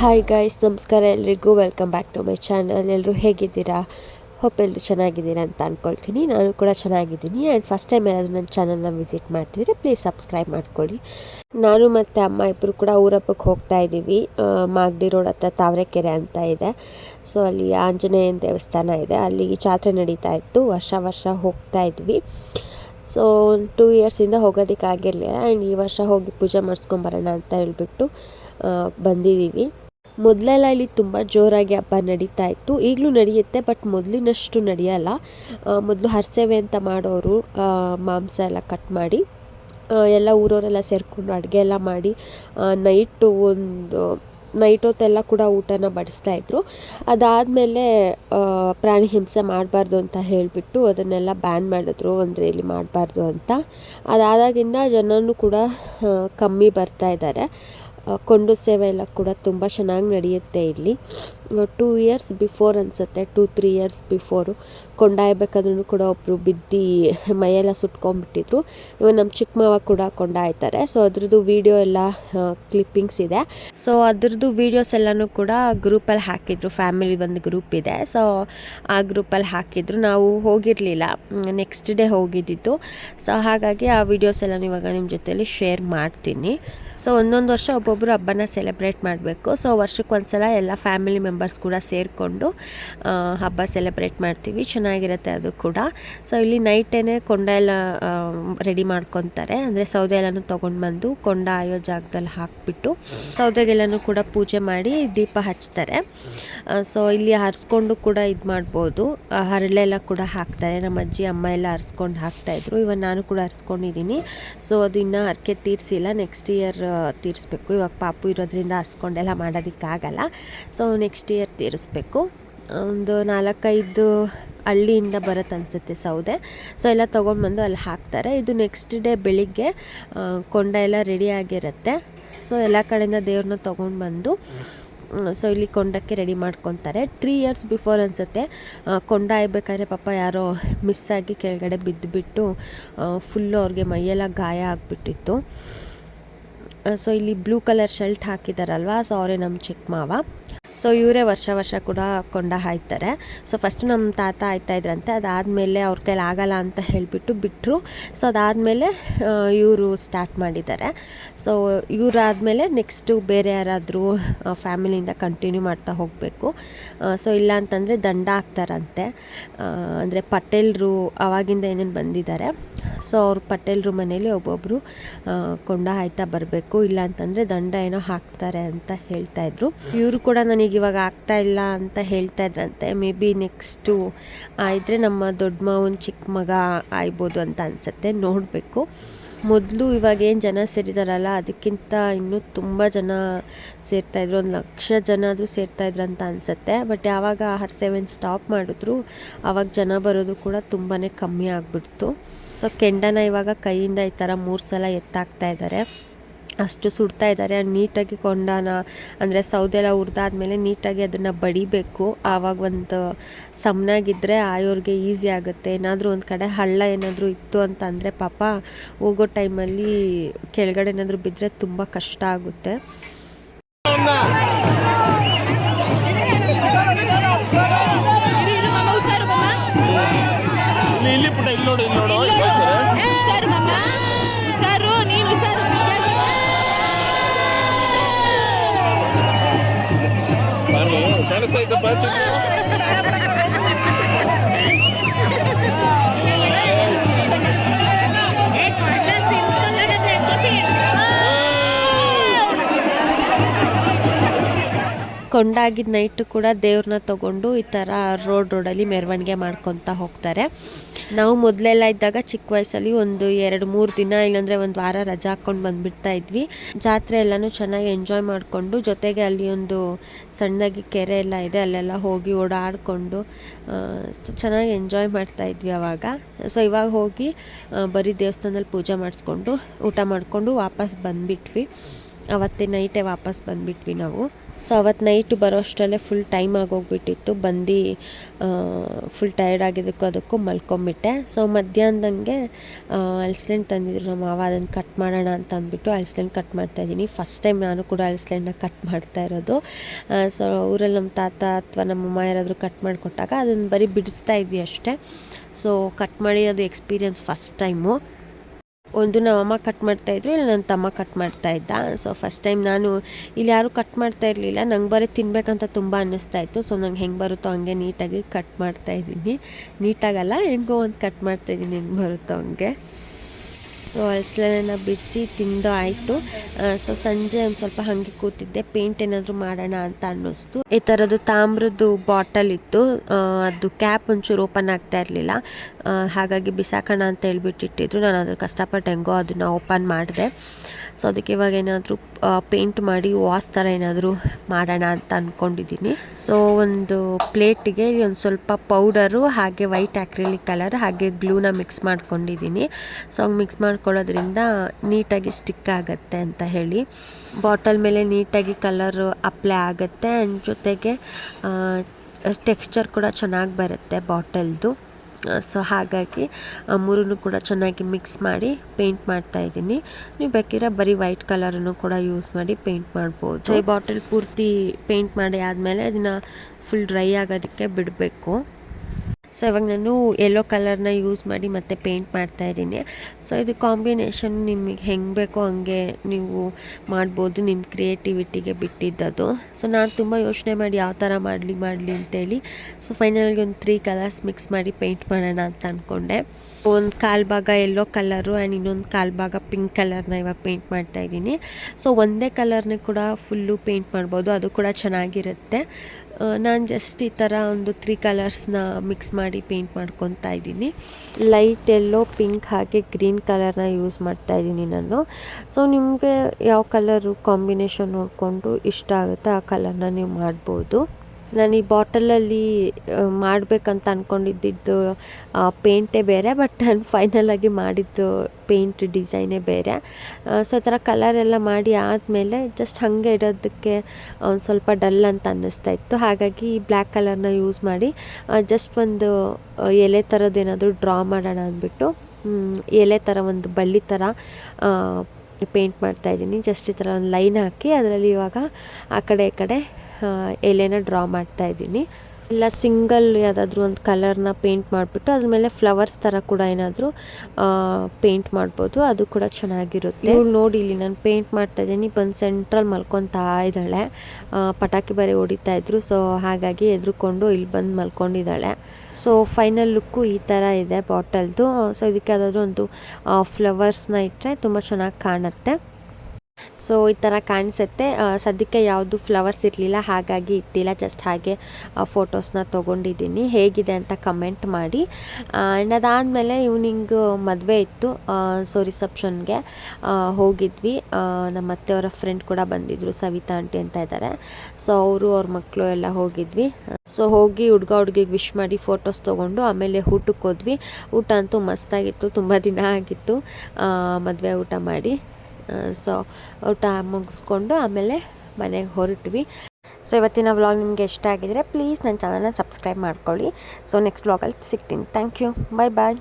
Hi guys ನಮಸ್ಕಾರ ಎಲ್ರಿಗೂ. Welcome back to my channel ಎಲ್ಲರೂ ಹೇಗಿದ್ದೀರಾ? ಹೋಪ್ ಎಲ್ಲರೂ ಚೆನ್ನಾಗಿದ್ದೀರಾ ಅಂತ ಅಂದ್ಕೊಳ್ತೀನಿ ನಾನು ಕೂಡ ಚೆನ್ನಾಗಿದ್ದೀನಿ. ಆ್ಯಂಡ್ ಫಸ್ಟ್ ಟೈಮ್ ಏನಾದರೂ ನನ್ನ ಚಾನಲ್ನ ವಿಸಿಟ್ ಮಾಡ್ತಿದ್ರೆ ಪ್ಲೀಸ್ ಸಬ್ಸ್ಕ್ರೈಬ್ ಮಾಡ್ಕೊಳ್ಳಿ. ನಾನು ಮತ್ತು ಅಮ್ಮ ಇಬ್ಬರು ಕೂಡ ಊರಪ್ಪಕ್ಕೆ ಹೋಗ್ತಾ ಇದ್ದೀವಿ. ಮಾಗಡಿ ರೋಡ್ ಹತ್ರ ತಾವರೆಕೆರೆ ಅಂತ ಇದೆ. ಸೊ ಅಲ್ಲಿ ಆಂಜನೇಯನ ದೇವಸ್ಥಾನ ಇದೆ. ಅಲ್ಲಿ ಜಾತ್ರೆ ನಡೀತಾ ಇತ್ತು. ವರ್ಷ ವರ್ಷ ಹೋಗ್ತಾ ಇದ್ವಿ. ಸೊ ಒಂದು ಟೂ ಇಯರ್ಸಿಂದ ಹೋಗೋದಕ್ಕಾಗಿರಲಿಲ್ಲ ಆ್ಯಂಡ್ ಈ ವರ್ಷ ಹೋಗಿ ಪೂಜೆ ಮಾಡಿಸ್ಕೊಂಬರೋಣ ಅಂತ ಹೇಳ್ಬಿಟ್ಟು ಬಂದಿದ್ದೀವಿ. ಮೊದಲೆಲ್ಲ ಇಲ್ಲಿ ತುಂಬ ಜೋರಾಗಿ ಹಬ್ಬ ನಡೀತಾ ಇತ್ತು. ಈಗಲೂ ನಡೆಯುತ್ತೆ, ಬಟ್ ಮೊದಲಿನಷ್ಟು ನಡೆಯಲ್ಲ. ಮೊದಲು ಹರಸೇವೆ ಅಂತ ಮಾಡೋರು ಮಾಂಸ ಎಲ್ಲ ಕಟ್ ಮಾಡಿ ಎಲ್ಲ ಊರವರೆಲ್ಲ ಸೇರಿಕೊಂಡು ಅಡುಗೆ ಎಲ್ಲ ಮಾಡಿ ನೈಟು ಒಂದು ನೈಟ್ ಹೊತ್ತೆಲ್ಲ ಕೂಡ ಊಟನ ಬಡಿಸ್ತಾ ಇದ್ರು. ಅದಾದಮೇಲೆ ಪ್ರಾಣಿ ಹಿಂಸೆ ಮಾಡಬಾರ್ದು ಅಂತ ಹೇಳಿಬಿಟ್ಟು ಅದನ್ನೆಲ್ಲ ಬ್ಯಾನ್ ಮಾಡಿದ್ರು, ಅಂದರೆ ಇಲ್ಲಿ ಮಾಡಬಾರ್ದು ಅಂತ. ಅದಾದಾಗಿಂದ ಜನನೂ ಕೂಡ ಕಮ್ಮಿ ಬರ್ತಾ ಇದ್ದಾರೆ. ಕೊಂಡು ಸೇವೆ ಎಲ್ಲ ಕೂಡ ತುಂಬ ಚೆನ್ನಾಗಿ ನಡೆಯುತ್ತೆ ಇಲ್ಲಿ. ಟೂ ಇಯರ್ಸ್ ಬಿಫೋರ್ ಅನಿಸುತ್ತೆ ಟೂ ತ್ರೀ ಇಯರ್ಸ್ ಬಿಫೋರು ಕೊಂಡಾಯ್ಬೇಕಾದ್ರೂ ಕೂಡ ಒಬ್ಬರು ಬಿದ್ದು ಮೈಯೆಲ್ಲ ಸುಟ್ಕೊಂಡ್ಬಿಟ್ಟಿದ್ರು. ನಮ್ಮ ಚಿಕ್ಕ ಕೂಡ ಕೊಂಡಾಯ್ತಾರೆ. ಸೊ ಅದ್ರದ್ದು ವೀಡಿಯೋ ಎಲ್ಲ ಕ್ಲಿಪ್ಪಿಂಗ್ಸ್ ಇದೆ. ಸೊ ಅದ್ರದ್ದು ವೀಡಿಯೋಸ್ ಎಲ್ಲನೂ ಕೂಡ ಗ್ರೂಪಲ್ಲಿ ಹಾಕಿದ್ರು. ಫ್ಯಾಮಿಲಿ ಒಂದು ಗ್ರೂಪ್ ಇದೆ. ಸೊ ಆ ಗ್ರೂಪಲ್ಲಿ ಹಾಕಿದ್ರು. ನಾವು ಹೋಗಿರಲಿಲ್ಲ. ನೆಕ್ಸ್ಟ್ ಡೇ ಹೋಗಿದ್ದಿತ್ತು ಸೊ ಹಾಗಾಗಿ ಆ ವೀಡಿಯೋಸ್ ಎಲ್ಲ ಇವಾಗ ನಿಮ್ಮ ಜೊತೆಯಲ್ಲಿ ಶೇರ್ ಮಾಡ್ತೀನಿ. ಸೊ ಒಂದೊಂದು ವರ್ಷ ಒಬ್ಬೊಬ್ಬರು ಹಬ್ಬನ ಸೆಲೆಬ್ರೇಟ್ ಮಾಡಬೇಕು. ಸೊ ವರ್ಷಕ್ಕೆ ಒಂದ್ಸಲ ಎಲ್ಲ ಫ್ಯಾಮಿಲಿ ಮೆಂಬರ್ಸ್ ಕೂಡ ಸೇರಿಕೊಂಡು ಹಬ್ಬ ಸೆಲೆಬ್ರೇಟ್ ಮಾಡ್ತೀವಿ. ಚೆನ್ನಾಗಿರುತ್ತೆ ಅದು ಕೂಡ. ಸೊ ಇಲ್ಲಿ ನೈಟೇ ಕೊಂಡ ಎಲ್ಲ ರೆಡಿ ಮಾಡ್ಕೊತಾರೆ. ಅಂದರೆ ಸೌದೆ ಎಲ್ಲನೂ ತೊಗೊಂಡು ಬಂದು ಕೊಂಡ ಆಯೋ ಜಾಗದಲ್ಲಿ ಹಾಕಿಬಿಟ್ಟು ಸೌದೆಗೆಲ್ಲನೂ ಕೂಡ ಪೂಜೆ ಮಾಡಿ ದೀಪ ಹಚ್ತಾರೆ. ಸೊ ಇಲ್ಲಿ ಹರಿಸ್ಕೊಂಡು ಕೂಡ ಇದು ಮಾಡ್ಬೋದು. ಹರಳೆಲ್ಲ ಕೂಡ ಹಾಕ್ತಾರೆ. ನಮ್ಮ ಅಜ್ಜಿ, ಅಮ್ಮ ಎಲ್ಲ ಹರಿಸ್ಕೊಂಡು ಹಾಕ್ತಾಯಿದ್ರು ಇವನ್ ನಾನು ಕೂಡ ಹರಿಸ್ಕೊಂಡಿದ್ದೀನಿ ಸೊ ಅದು ಇನ್ನೂ ಹರಕೆ ತೀರಿಸಿಲ್ಲ. ನೆಕ್ಸ್ಟ್ ಇಯರ್ ತೀರಿಸ್ಬೇಕು. ಇವಾಗ ಪಾಪು ಇರೋದ್ರಿಂದ ಹಸ್ಕೊಂಡೆಲ್ಲ ಮಾಡೋದಕ್ಕಾಗಲ್ಲ. ಸೊ ನೆಕ್ಸ್ಟ್ ಇಯರ್ ತೀರಿಸ್ಬೇಕು. ಒಂದು ನಾಲ್ಕೈದು ಹಳ್ಳಿಯಿಂದ ಬರುತ್ತೆ ಅನಿಸುತ್ತೆ ಸೌದೆ. ಸೊ ಎಲ್ಲ ತೊಗೊಂಡ್ಬಂದು ಅಲ್ಲಿ ಹಾಕ್ತಾರೆ. ಇದು ನೆಕ್ಸ್ಟ್ ಡೇ ಬೆಳಿಗ್ಗೆ ಕೊಂಡ ಎಲ್ಲ ರೆಡಿ ಆಗಿರುತ್ತೆ. ಸೊ ಎಲ್ಲ ಕಡೆಯಿಂದ ದೇವ್ರನ್ನ ತೊಗೊಂಡು ಬಂದು ಸೊ ಇಲ್ಲಿ ಕೊಂಡಕ್ಕೆ ರೆಡಿ ಮಾಡ್ಕೊತಾರೆ. ತ್ರೀ ಇಯರ್ಸ್ ಬಿಫೋರ್ ಅನಿಸುತ್ತೆ. ಕೊಂಡ ಆಯ್ಬೇಕಾದ್ರೆ ಪಾಪ ಯಾರೋ ಮಿಸ್ ಆಗಿ ಕೆಳಗಡೆ ಬಿದ್ದುಬಿಟ್ಟು ಫುಲ್ಲು ಅವ್ರಿಗೆ ಮೈಯೆಲ್ಲ ಗಾಯ ಆಗಿಬಿಟ್ಟಿತ್ತು. ಸೊ ಇಲ್ಲಿ ಬ್ಲೂ ಕಲರ್ ಶರ್ಟ್ ಹಾಕಿದಾರಲ್ವಾ? ಸೊ ಅವರೇ ನಮ್ಮ ಚಿಕ್ಕ ಮಾವ ಸೊ ಇವರೇ ವರ್ಷ ವರ್ಷ ಕೂಡ ಕೊಂಡ ಹಾಯ್ತಾರೆ. ಸೊ ಫಸ್ಟ್ ನಮ್ಮ ತಾತ ಆಯ್ತಾ ಇದ್ರಂತೆ. ಅದಾದಮೇಲೆ ಅವ್ರ ಕೈಲಿ ಆಗಲ್ಲ ಅಂತ ಹೇಳಿಬಿಟ್ಟು ಬಿಟ್ಟರು ಸೊ ಅದಾದಮೇಲೆ ಇವರು ಸ್ಟಾರ್ಟ್ ಮಾಡಿದ್ದಾರೆ. ಸೊ ಇವರಾದಮೇಲೆ ನೆಕ್ಸ್ಟು ಬೇರೆ ಯಾರಾದರೂ ಫ್ಯಾಮಿಲಿಯಿಂದ ಕಂಟಿನ್ಯೂ ಮಾಡ್ತಾ ಹೋಗಬೇಕು. ಸೊ ಇಲ್ಲ ಅಂತಂದರೆ ದಂಡ ಹಾಕ್ತಾರಂತೆ. ಅಂದರೆ ಪಟೇಲ್ರು ಅವಾಗಿಂದ ಏನೇನು ಬಂದಿದ್ದಾರೆ. ಸೊ ಅವ್ರ ಪಟೇಲ್ರು ಮನೇಲಿ ಒಬ್ಬೊಬ್ಬರು ಕೊಂಡ ಹಾಯ್ತಾ ಬರಬೇಕು. ಇಲ್ಲ ಅಂತಂದರೆ ದಂಡ ಏನೋ ಹಾಕ್ತಾರೆ ಅಂತ ಹೇಳ್ತಾ ಇದ್ರು. ಇವರು ಕೂಡ ನನಗೆ ಇವಾಗ ಆಗ್ತಾ ಇಲ್ಲ ಅಂತ ಹೇಳ್ತಾ ಇದ್ರಂತೆ. ಮೇ ಬಿ ನೆಕ್ಸ್ಟು ಇದ್ರೆ ನಮ್ಮ ದೊಡ್ಡ ಮಾವನ ಚಿಕ್ಕ ಮಗ ಆಯ್ಬೋದು ಅಂತ ಅನಿಸುತ್ತೆ. ನೋಡಬೇಕು. ಮೊದಲು ಇವಾಗ ಏನು ಜನ ಸೇರಿದಾರಲ್ಲ, ಅದಕ್ಕಿಂತ ಇನ್ನೂ ತುಂಬ ಜನ ಸೇರ್ತಾಯಿದ್ರು ಒಂದು ಲಕ್ಷ ಜನ ಆದರೂ ಸೇರ್ತಾಯಿದ್ರು ಅಂತ ಅನಿಸುತ್ತೆ. ಬಟ್ ಯಾವಾಗ ಆರ್ ಸೆವೆನ್ ಸ್ಟಾಪ್ ಮಾಡಿದ್ರು ಆವಾಗ ಜನ ಬರೋದು ಕೂಡ ತುಂಬಾ ಕಮ್ಮಿ ಆಗಿಬಿಡ್ತು. ಸೊ ಕೆಂಡನ ಇವಾಗ ಕೈಯಿಂದ ಈ ಥರ ಮೂರು ಸಲ ಎತ್ತಾಕ್ತಾ ಇದ್ದಾರೆ ಅಷ್ಟು ಸುಡ್ತಾ ಇದ್ದಾರೆ. ನೀಟಾಗಿ ಕೊಂಡಾನ, ಅಂದರೆ ಸೌದೆ ಎಲ್ಲ ಹುರಿದಾದ್ಮೇಲೆ ನೀಟಾಗಿ ಅದನ್ನು ಬಡಿಬೇಕು. ಆವಾಗ ಒಂದು ಸಮನಾಗಿದ್ದರೆ ಆಯೋರಿಗೆ ಈಸಿ ಆಗುತ್ತೆ. ಏನಾದರೂ ಒಂದು ಕಡೆ ಹಳ್ಳ ಏನಾದರೂ ಇತ್ತು ಅಂತ ಅಂದರೆ ಪಾಪ ಹೋಗೋ ಟೈಮಲ್ಲಿ ಕೆಳಗಡೆ ಏನಾದರೂ ಬಿದ್ದರೆ ತುಂಬ ಕಷ್ಟ ಆಗುತ್ತೆ. ಇಲ್ಲಿ ಇಲ್ಲಿ ನೋಡಿ, ಇಲ್ಲಿ ಇಲ್ಲಿ emphasize the budget? ಕೊಂಡಾಗಿದ್ದ ನೈಟು ಕೂಡ ದೇವ್ರನ್ನ ತಗೊಂಡು ಈ ಥರ ರೋಡ್ ರೋಡಲ್ಲಿ ಮೆರವಣಿಗೆ ಮಾಡ್ಕೊತಾ ಹೋಗ್ತಾರೆ. ನಾವು ಮೊದಲೆಲ್ಲ ಇದ್ದಾಗ ಚಿಕ್ಕ ವಯಸ್ಸಲ್ಲಿ ಒಂದು ಎರಡು, ಮೂರು ದಿನ ಇಲ್ಲಾಂದರೆ ಒಂದು ವಾರ ರಜಾ ಹಾಕ್ಕೊಂಡು ಬಂದುಬಿಡ್ತಾ ಇದ್ವಿ. ಜಾತ್ರೆ ಎಲ್ಲನೂ ಚೆನ್ನಾಗಿ ಎಂಜಾಯ್ ಮಾಡಿಕೊಂಡು ಜೊತೆಗೆ ಅಲ್ಲಿ ಒಂದು ಸಣ್ಣದಾಗಿ ಕೆರೆ ಎಲ್ಲ ಇದೆ, ಅಲ್ಲೆಲ್ಲ ಹೋಗಿ ಓಡಾಡಿಕೊಂಡು ಚೆನ್ನಾಗಿ ಎಂಜಾಯ್ ಮಾಡ್ತಾ ಇದ್ವಿ ಅವಾಗ. ಸೊ ಇವಾಗ ಹೋಗಿ ಬರೀ ದೇವಸ್ಥಾನದಲ್ಲಿ ಪೂಜೆ ಮಾಡಿಸ್ಕೊಂಡು ಊಟ ಮಾಡಿಕೊಂಡು ವಾಪಸ್ ಬಂದುಬಿಟ್ವಿ. ಅವತ್ತೇ ನೈಟೇ ವಾಪಸ್ ಬಂದುಬಿಟ್ವಿ ನಾವು. ಸೊ ಅವತ್ತು ನೈಟ್ ಬರೋ ಅಷ್ಟರಲ್ಲೇ ಫುಲ್ ಟೈಮ್ ಆಗೋಗ್ಬಿಟ್ಟಿತ್ತು ಬಂದು ಫುಲ್ ಟಯರ್ಡ್ ಆಗಿದ್ದಕ್ಕೂ ಅದಕ್ಕೂ ಮಲ್ಕೊಂಬಿಟ್ಟೆ. ಸೊ ಮಧ್ಯಾಹ್ನದಂಗೆ ಅಲ್ಸ್ಲೆಂಡ್ ತಂದಿದ್ರು. ನಮ್ಮ ಮಾವ ಅದನ್ನು ಕಟ್ ಮಾಡೋಣ ಅಂತ ಅಂದ್ಬಿಟ್ಟು ಅಲ್ಸ್ಲೆಂಡ್ ಕಟ್ ಮಾಡ್ತಾ ಇದ್ದೀನಿ. ಫಸ್ಟ್ ಟೈಮ್ ನಾನು ಕೂಡ ಅಲ್ಸ್ಲೆಂಡ್ನ ಕಟ್ ಮಾಡ್ತಾ ಇರೋದು. ಸೊ ಊರಲ್ಲಿ ನಮ್ಮ ತಾತ ಅಥವಾ ನಮ್ಮಮ್ಮ ಯಾರಾದರೂ ಕಟ್ ಮಾಡಿಕೊಟ್ಟಾಗ ಅದನ್ನು ಬರೀ ಬಿಡಿಸ್ತಾ ಇದ್ವಿ ಅಷ್ಟೇ. ಸೊ ಕಟ್ ಮಾಡಿ ಅದು ಎಕ್ಸ್ಪೀರಿಯನ್ಸ್ ಫಸ್ಟ್ ಟೈಮು ಒಂದು ನಮ್ಮ ಅಮ್ಮ ಕಟ್ ಮಾಡ್ತಾ ಇದ್ರು, ಇಲ್ಲ ನನ್ನ ತಮ್ಮ ಕಟ್ ಮಾಡ್ತಾ ಇದ್ದ. ಸೊ ಫಸ್ಟ್ ಟೈಮ್ ನಾನು ಇಲ್ಲಿ ಯಾರೂ ಕಟ್ ಮಾಡ್ತಾ ಇರಲಿಲ್ಲ. ನಂಗೆ ಬರೀ ತಿನ್ಬೇಕಂತ ತುಂಬ ಅನ್ನಿಸ್ತಾ ಇತ್ತು. ಸೊ ನಂಗೆ ಹೆಂಗೆ ಬರುತ್ತೋ ಹಂಗೆ ನೀಟಾಗಿ ಕಟ್ ಮಾಡ್ತಾ ಇದ್ದೀನಿ. ನೀಟಾಗಲ್ಲ, ಹೆಂಗೋ ಒಂದು ಕಟ್ ಮಾಡ್ತಾ ಇದ್ದೀನಿ, ಹೆಂಗೆ ಬರುತ್ತೋ ಹಂಗೆ. ಸೊ ಅಲ್ಸ್ಲೆನ ಬಿಡಿಸಿ ತಿಂದು ಆಯಿತು. ಸೊ ಸಂಜೆ ಒಂದು ಸ್ವಲ್ಪ ಹಾಗೆ ಕೂತಿದ್ದೆ. ಪೇಂಟ್ ಏನಾದರೂ ಮಾಡೋಣ ಅಂತ ಅನ್ನಿಸ್ತು. ಈ ಥರದ್ದು ತಾಮ್ರದ್ದು ಬಾಟಲ್ ಇತ್ತು. ಅದು ಕ್ಯಾಪ್ ಒಂಚೂರು ಓಪನ್ ಆಗ್ತಾ ಇರಲಿಲ್ಲ. ಹಾಗಾಗಿ ಬಿಸಾಕೋಣ ಅಂತ ಹೇಳ್ಬಿಟ್ಟಿಟ್ಟಿದ್ರು. ನಾನು ಅದ್ರ ಕಷ್ಟಪಟ್ಟು ಹೆಂಗೋ ಅದನ್ನು ಓಪನ್ ಮಾಡಿದೆ. ಸೊ ಅದಕ್ಕೆ ಇವಾಗ ಏನಾದರೂ ಪೇಂಟ್ ಮಾಡಿ ವಾಸ್ ಥರ ಏನಾದರೂ ಮಾಡೋಣ ಅಂತ ಅಂದ್ಕೊಂಡಿದ್ದೀನಿ ಸೊ ಒಂದು ಪ್ಲೇಟಿಗೆ ಒಂದು ಸ್ವಲ್ಪ ಪೌಡರು, ಹಾಗೆ ವೈಟ್ ಆ್ಯಕ್ರಿಲಿಕ್ ಕಲರ್, ಹಾಗೆ ಗ್ಲೂನ ಮಿಕ್ಸ್ ಮಾಡ್ಕೊಂಡಿದ್ದೀನಿ ಸೊ ಹಂಗೆ ಮಿಕ್ಸ್ ಮಾಡ್ಕೊಳ್ಳೋದ್ರಿಂದ ನೀಟಾಗಿ ಸ್ಟಿಕ್ ಆಗುತ್ತೆ ಅಂತ ಹೇಳಿ. ಬಾಟಲ್ ಮೇಲೆ ನೀಟಾಗಿ ಕಲರು ಅಪ್ಲೈ ಆಗುತ್ತೆ. ಆ್ಯಂಡ್ ಜೊತೆಗೆ ಟೆಕ್ಸ್ಚರ್ ಕೂಡ ಚೆನ್ನಾಗಿ ಬರುತ್ತೆ ಬಾಟಲ್ದು ಸೊ ಹಾಗಾಗಿ ಮೂರನ್ನು ಕೂಡ ಚೆನ್ನಾಗಿ ಮಿಕ್ಸ್ ಮಾಡಿ ಪೇಂಟ್ ಮಾಡ್ತಾ ಇದ್ದೀನಿ. ನೀವು ಬೇಕಿದ್ರೆ ಬರೀ ವೈಟ್ ಕಲರನ್ನು ಕೂಡ ಯೂಸ್ ಮಾಡಿ ಪೇಂಟ್ ಮಾಡ್ಬೋದು. ಸೊ ಈ ಬಾಟಲ್ ಪೂರ್ತಿ ಪೇಂಟ್ ಮಾಡಿ ಆದಮೇಲೆ, ಅದನ್ನು ಫುಲ್ ಡ್ರೈ ಆಗೋದಕ್ಕೆ ಬಿಡಬೇಕು. ಸೊ ಇವಾಗ ನಾನು ಯೆಲ್ಲೋ ಕಲರ್ನ ಯೂಸ್ ಮಾಡಿ ಮತ್ತೆ ಪೇಂಟ್ ಮಾಡ್ತಾ ಇದ್ದೀನಿ. ಸೊ ಇದು ಕಾಂಬಿನೇಷನ್ ನಿಮಗೆ ಹೆಂಗೆ ಬೇಕೋ ಹಂಗೆ ನೀವು ಮಾಡ್ಬೋದು ನಿಮ್ಮ ಕ್ರಿಯೇಟಿವಿಟಿಗೆ ಬಿಟ್ಟಿದ್ದದು. ಸೊ ನಾನು ತುಂಬ ಯೋಚನೆ ಮಾಡಿ ಯಾವ ಥರ ಮಾಡಲಿ ಮಾಡಲಿ ಅಂತೇಳಿ. ಸೊ ಫೈನಲ್ಗೆ ಒಂದು ತ್ರೀ ಕಲರ್ಸ್ ಮಿಕ್ಸ್ ಮಾಡಿ ಪೇಂಟ್ ಮಾಡೋಣ ಅಂತ ಅಂದ್ಕೊಂಡೆ ಒಂದು ಕಾಲು ಭಾಗ ಯೆಲ್ಲೋ ಕಲರು ಆ್ಯಂಡ್ ಇನ್ನೊಂದು ಕಾಲು ಭಾಗ ಪಿಂಕ್ ಕಲರ್ನ ಇವಾಗ ಪೇಂಟ್ ಮಾಡ್ತಾ ಇದ್ದೀನಿ. ಸೊ ಒಂದೇ ಕಲರ್ನೇ ಕೂಡ ಫುಲ್ಲು ಪೇಂಟ್ ಮಾಡ್ಬೋದು. ಅದು ಕೂಡ ಚೆನ್ನಾಗಿರುತ್ತೆ. ನಾನು ಜಸ್ಟ್ ಈ ಥರ ಒಂದು ತ್ರೀ ಕಲರ್ಸ್ನ ಮಿಕ್ಸ್ ಮಾಡಿ ಪೇಂಟ್ ಮಾಡ್ಕೊತಾ ಇದ್ದೀನಿ. ಲೈಟ್ ಎಲ್ಲೋ ಪಿಂಕ್ ಹಾಗೆ ಗ್ರೀನ್ ಕಲರ್ನ ಯೂಸ್ ಮಾಡ್ತಾ ಇದ್ದೀನಿ ನಾನು. ಸೊ ನಿಮಗೆ ಯಾವ ಕಲರು ಕಾಂಬಿನೇಷನ್ ನೋಡಿಕೊಂಡು ಇಷ್ಟ ಆಗುತ್ತೆ ಆ ಕಲರ್ನ ನೀವು ಮಾಡ್ಬೋದು. ನಾನು ಈ ಬಾಟಲಲ್ಲಿ ಮಾಡಬೇಕಂತ ಅಂದ್ಕೊಂಡಿದ್ದು ಪೇಂಟೇ ಬೇರೆ ಬಟ್ ನಾನು ಫೈನಲಾಗಿ ಮಾಡಿದ್ದು ಪೇಂಟ್ ಡಿಸೈನೇ ಬೇರೆ. ಸೊ ಈ ಥರ ಕಲರ್ ಎಲ್ಲ ಮಾಡಿ ಆದಮೇಲೆ ಜಸ್ಟ್ ಹಾಗೆ ಇಡೋದಕ್ಕೆ ಒಂದು ಸ್ವಲ್ಪ ಡಲ್ ಅಂತ ಅನ್ನಿಸ್ತಾ ಇತ್ತು. ಹಾಗಾಗಿ ಬ್ಲ್ಯಾಕ್ ಕಲರ್ನ ಯೂಸ್ ಮಾಡಿ ಜಸ್ಟ್ ಒಂದು ಆ, ಎಲೆ ಥರದ್ದು ಏನಾದರೂ ಡ್ರಾ ಮಾಡೋಣ ಅಂದ್ಬಿಟ್ಟು ಎಲೆ ಥರ ಒಂದು ಬಳ್ಳಿ ಥರ ಪೇಂಟ್ ಮಾಡ್ತಾ ಇದ್ದೀನಿ. ಜಸ್ಟ್ ಈ ಥರ ಒಂದು ಲೈನ್ ಹಾಕಿ ಅದರಲ್ಲಿ ಇವಾಗ ಆ ಕಡೆ ಈ ಕಡೆ ಆ, ಎಲೆನ ಡ್ರಾ ಮಾಡ್ತಾ ಇದ್ದೀನಿ. ಇಲ್ಲ ಸಿಂಗಲ್ ಯಾವುದಾದ್ರೂ ಒಂದು ಕಲರ್ನ ಪೇಂಟ್ ಮಾಡಿಬಿಟ್ಟು ಅದ್ರ ಮೇಲೆ ಫ್ಲವರ್ಸ್ ಥರ ಕೂಡ ಏನಾದರೂ ಪೇಂಟ್ ಮಾಡ್ಬೋದು. ಅದು ಕೂಡ ಚೆನ್ನಾಗಿರುತ್ತೆ. ಇವ್ರು ನೋಡಿ ಇಲ್ಲಿ ನಾನು ಪೇಂಟ್ ಮಾಡ್ತಾ ಇದ್ದೀನಿ. ಬಂದು ಸೆಂಟ್ರಲ್ ಮಲ್ಕೊತಾ ಇದ್ದಾಳೆ. ಪಟಾಕಿ ಬರೀ ಹೊಡಿತಾ ಇದ್ರು. ಸೊ ಹಾಗಾಗಿ ಎದ್ರುಕೊಂಡು ಇಲ್ಲಿ ಬಂದು ಮಲ್ಕೊಂಡಿದ್ದಾಳೆ. ಸೊ ಫೈನಲ್ ಲುಕ್ಕು ಈ ಥರ ಇದೆ ಬಾಟಲ್ದು ಸೊ ಇದಕ್ಕೆ ಯಾವುದಾದ್ರೂ ಒಂದು ಫ್ಲವರ್ಸ್ನ ಇಟ್ಟರೆ ತುಂಬ ಚೆನ್ನಾಗಿ ಕಾಣುತ್ತೆ. ಸೊ, ಈ ಥರ ಕಾಣಿಸುತ್ತೆ. ಸದ್ಯಕ್ಕೆ ಯಾವುದು ಫ್ಲವರ್ಸ್ ಇರಲಿಲ್ಲ. ಹಾಗಾಗಿ ಇಟ್ಟಿಲ್ಲ. ಜಸ್ಟ್ ಹಾಗೆ ಫೋಟೋಸ್ನ ತೊಗೊಂಡಿದ್ದೀನಿ. ಹೇಗಿದೆ ಅಂತ ಕಮೆಂಟ್ ಮಾಡಿ. ಆ್ಯಂಡ್ ಅದಾದಮೇಲೆ ಈವ್ನಿಂಗ್ ಮದುವೆ ಇತ್ತು. ಸೊ ರಿಸೆಪ್ಷನ್ಗೆ ಹೋಗಿದ್ವಿ. ನಮ್ಮ ನಮ್ಮ ಅತ್ತೆಯವರ ಫ್ರೆಂಡ್ ಕೂಡ ಬಂದಿದ್ದರು ಸವಿತಾ ಆಂಟಿ ಅಂತ ಇದ್ದಾರೆ ಸೊ ಅವರು, ಅವ್ರ ಮಕ್ಕಳು ಎಲ್ಲ ಹೋಗಿದ್ವಿ. ಸೊ ಹೋಗಿ ಹುಡುಗ ಹುಡುಗಿಗೆ ವಿಶ್ ಮಾಡಿ ಫೋಟೋಸ್ ತೊಗೊಂಡು ಆಮೇಲೆ ಊಟಕ್ಕೆ ಹೋದ್ವಿ. ಊಟ ಅಂತೂ ಮಸ್ತಾಗಿತ್ತು. ತುಂಬ ದಿನ ಆಗಿತ್ತು. ಮದುವೆ ಊಟ ಮಾಡಿ. ಸೊ, ಊಟ ಮುಗಿಸ್ಕೊಂಡು ಆಮೇಲೆ ಮನೆಗೆ ಹೊರಟ್ವಿ. ಸೊ, ಇವತ್ತಿನ ವ್ಲಾಗ್ ನಿಮಗೆ ಇಷ್ಟ ಆಗಿದರೆ ಪ್ಲೀಸ್ ನನ್ನ ಚಾನಲ್ನ ಸಬ್ಸ್ಕ್ರೈಬ್ ಮಾಡ್ಕೊಳ್ಳಿ. ಸೊ ನೆಕ್ಸ್ಟ್ ವ್ಲಾಗಲ್ಲಿ ಸಿಗ್ತೀನಿ. Thank you bye bye